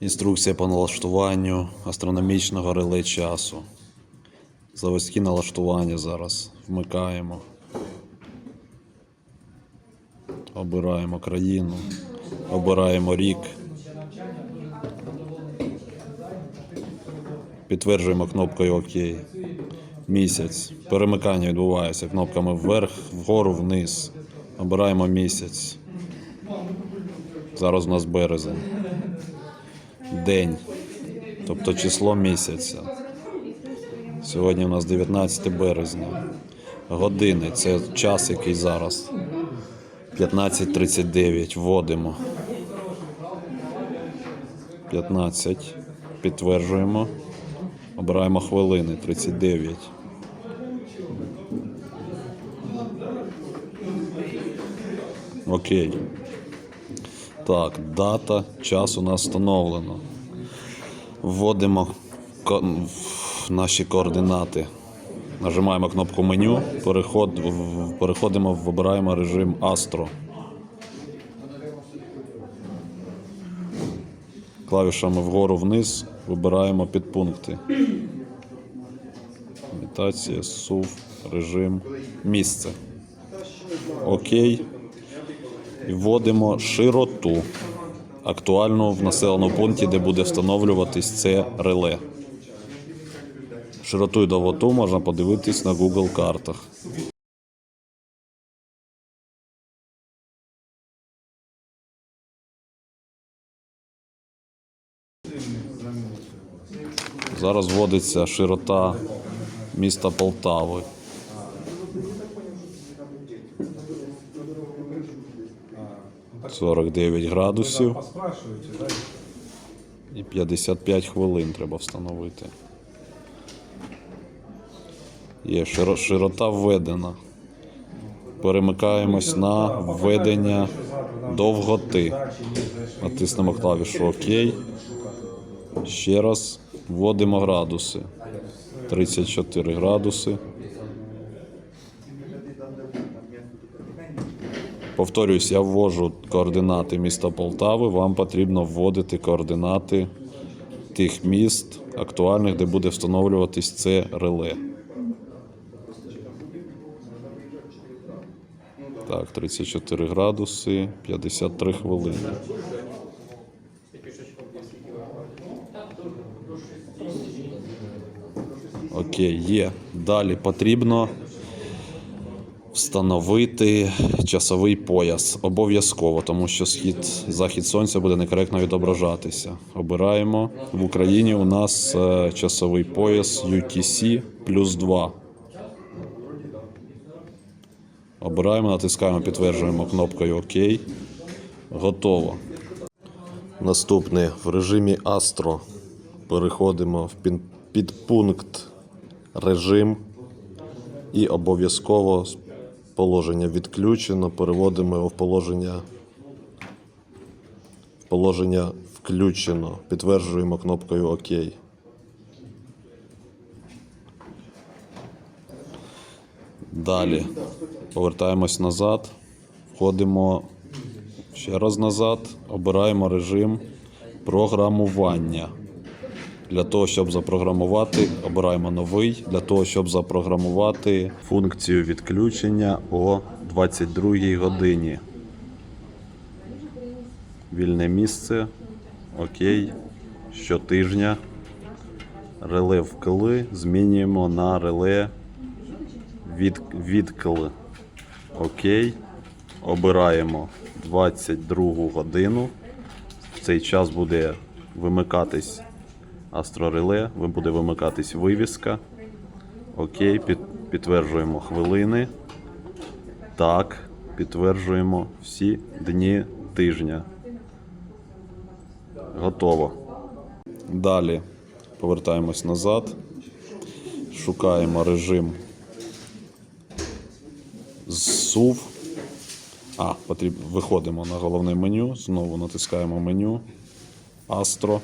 Інструкція по налаштуванню астрономічного реле часу. Заводські налаштування зараз. Вмикаємо. Обираємо країну. Обираємо рік. Підтверджуємо кнопкою ОК. Місяць. Перемикання відбувається кнопками вверх, вгору, вниз. Обираємо місяць. Зараз у нас березень. День. Тобто число місяця. Сьогодні у нас 19 березня. Години це час, який зараз. 15.39. Вводимо. 15. Підтверджуємо. Обираємо хвилини 39. Окей. Так, дата, час у нас встановлено. Вводимо наші координати. Нажимаємо кнопку меню, переход, переходимо, вибираємо режим Астро. Клавішами вгору вниз вибираємо підпункти. Імітація, СУВ, режим, місце. Окей. І вводимо широту актуальну в населеному пункті, де буде встановлюватись це реле. Широту і довготу можна подивитись на Google картах. Зараз вводиться широта міста Полтави. 49 градусів і 55 хвилин треба встановити. Є широ- широта введена. Перемикаємось на введення довготи. Натиснемо клавішу ОК. Ще раз вводимо градуси. 34 градуси. Повторюсь, я ввожу координати міста Полтави. Вам потрібно вводити координати тих міст актуальних, де буде встановлюватись це реле. Так, 34 градуси, 53 хвилини. Окей, є. Далі потрібно встановити часовий пояс. Обов'язково, тому що схід, захід сонця буде некоректно відображатися. Обираємо. В Україні у нас е, часовий пояс UTC плюс 2. Обираємо, натискаємо, підтверджуємо кнопкою ОК. Готово. Наступне в режимі Astro переходимо в підпункт режим і обов'язково положення відключено, переводимо його в положення, в положення включено. Підтверджуємо кнопкою ОК. Далі повертаємось назад, входимо ще раз назад, обираємо режим програмування. Для того, щоб запрограмувати, обираємо новий. Для того, щоб запрограмувати функцію відключення о 22 годині. Вільне місце. Окей. Щотижня. Реле вкли змінюємо на реле від, відкл. Окей. Обираємо 22 годину. В цей час буде вимикатись Астрореле, ви- буде вимикатись вивіска. Окей, під, підтверджуємо хвилини. Так, підтверджуємо всі дні тижня. Готово. Далі повертаємось назад. Шукаємо режим СУВ. А, потрібно. Виходимо на головне меню. Знову натискаємо меню. Астро.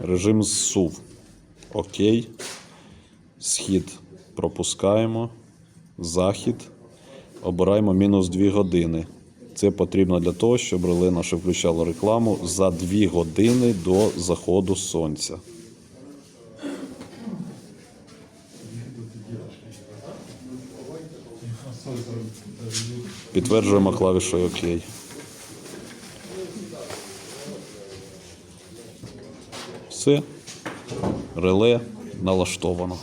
Режим СУВ. Окей. Схід пропускаємо. Захід. Обираємо мінус 2 години. Це потрібно для того, щоб реле наше включало рекламу за 2 години до заходу сонця. Підтверджуємо клавішою ОК. Все. Реле налаштовано.